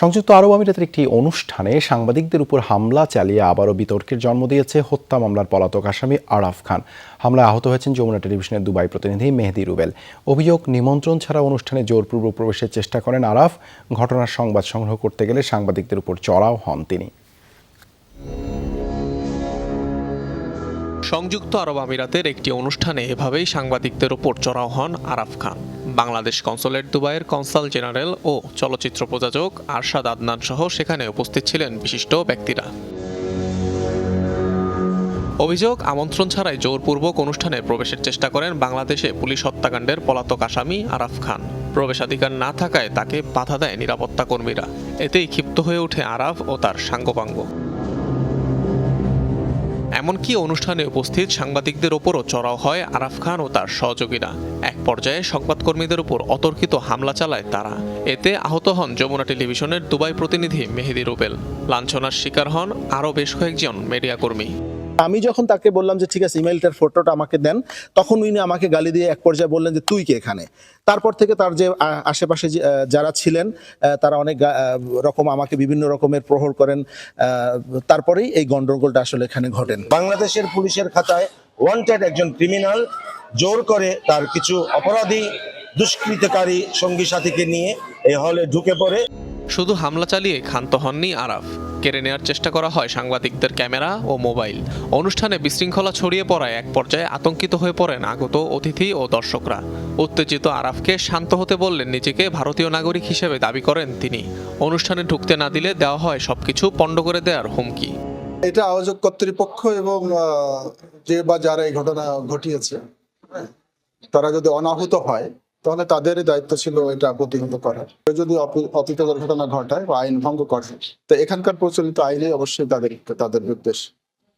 সংযুক্ত আরব আমিরাতের একটি অনুষ্ঠানে সাংবাদিকদের উপর হামলা চালিয়ে আবারও বিতর্কের জন্ম দিয়েছে হত্যা মামলার পলাতক আসামি আরাফ খান। হামলায় আহত হয়েছেন যমুনা টেলিভিশনের দুবাই প্রতিনিধি মেহেদি রুবেল। অভিযোগ, নিমন্ত্রণ ছাড়া অনুষ্ঠানে জোরপূর্বক প্রবেশের চেষ্টা করেন আরাফ। ঘটনার সংবাদ সংগ্রহ করতে গেলে সাংবাদিকদের উপর চড়াও হন তিনি। সংযুক্ত আরব আমিরাতের একটি অনুষ্ঠানে এভাবেই সাংবাদিকদের ওপর চড়াও হন আরাফ খান। বাংলাদেশ কনসুলেট দুবাইয়ের কনসাল জেনারেল ও চলচ্চিত্র প্রযোজক আরশাদ আদনান সহ সেখানে উপস্থিত ছিলেন বিশিষ্ট ব্যক্তিরা। অভিযোগ, আমন্ত্রণ ছাড়াই জোরপূর্বক অনুষ্ঠানে প্রবেশের চেষ্টা করেন বাংলাদেশে পুলিশ হত্যাকাণ্ডের পলাতক আসামি আরাফ খান। প্রবেশাধিকার না থাকায় তাকে বাধা দেয় নিরাপত্তা কর্মীরা এতেই ক্ষিপ্ত হয়ে ওঠে আরাফ ও তার সাঙ্গপাঙ্গ। এমনকি অনুষ্ঠানে উপস্থিত সাংবাদিকদের ওপরও চড়াও হয় আরাফ খান ও তার সহযোগীরা। এক পর্যায়ে সংবাদকর্মীদের উপর অতর্কিত হামলা চালায় তারা। এতে আহত হন যমুনা টেলিভিশনের দুবাই প্রতিনিধি মেহেদি রুবেল। লাঞ্ছনার শিকার হন আরও বেশ কয়েকজন মিডিয়া কর্মী আমি যখন তাকে বললাম যে, ঠিক আছে ইমেলটার ফটোটা আমাকে দেন, তখন উনি আমাকে গালি দিয়ে এক পর্যায়ে বললেন যে, তুই কে এখানে? তারপর থেকে তার যে আশেপাশে যারা ছিলেন তারা অনেক রকম আমাকে বিভিন্ন রকমের প্রহর করেন তারপরেই এই গন্ডগোলটা আসলে এখানে ঘটেন বাংলাদেশের পুলিশের খাতায় ওয়ান্টেড একজন ক্রিমিনাল জোর করে তার কিছু অপরাধী দুষ্কৃতকারী সঙ্গী সাথীকে নিয়ে এই হলে ঢুকে পড়ে। শুধু হামলা চালিয়ে ক্ষান্ত হননি আরাফ। কেড়ে নেওয়ার চেষ্টা করা হয় সাংবাদিকদের ক্যামেরা ও মোবাইল। অনুষ্ঠানে বিশৃঙ্খলা ছড়িয়ে পড়ায় এক পর্যায়ে আতঙ্কিত হয়ে পড়েন আগত অতিথি ও দর্শকরা। উত্তেজিত আরাফকে শান্ত হতে বললেন নিজেকে ভারতীয় নাগরিক হিসেবে দাবি করেন তিনি। অনুষ্ঠানে ঢুকতে না দিলে দেওয়া হয় সবকিছু পণ্ড করে দেওয়ার হুমকি। এটা আয়োজক কর্তৃপক্ষ এবং যে বা যারা এই ঘটনা ঘটিয়েছে, তারা যদি অনাহুত হয় তাহলে তাদেরই দায়িত্ব ছিল এটা প্রতিহত করার। যদি অপি- অপ্রীতকর ঘটনা ঘটায় বা আইন ভঙ্গ করে, তো এখানকার প্রচলিত আইনে অবশ্যই তাদের তাদের বিরুদ্ধে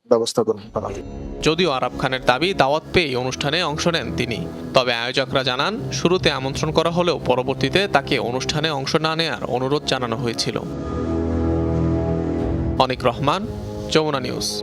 ব্যবস্থা গ্রহণ করা যদিও আরাফ খানের দাবি দাওয়াত পেয়ে অনুষ্ঠানে অংশ নেন তিনি, তবে আয়োজকরা জানান, শুরুতে আমন্ত্রণ করা হলেও পরবর্তীতে তাকে অনুষ্ঠানে অংশ না নেয়ার অনুরোধ জানানো হয়েছিল। অনিক রহমান, যমুনা নিউজ।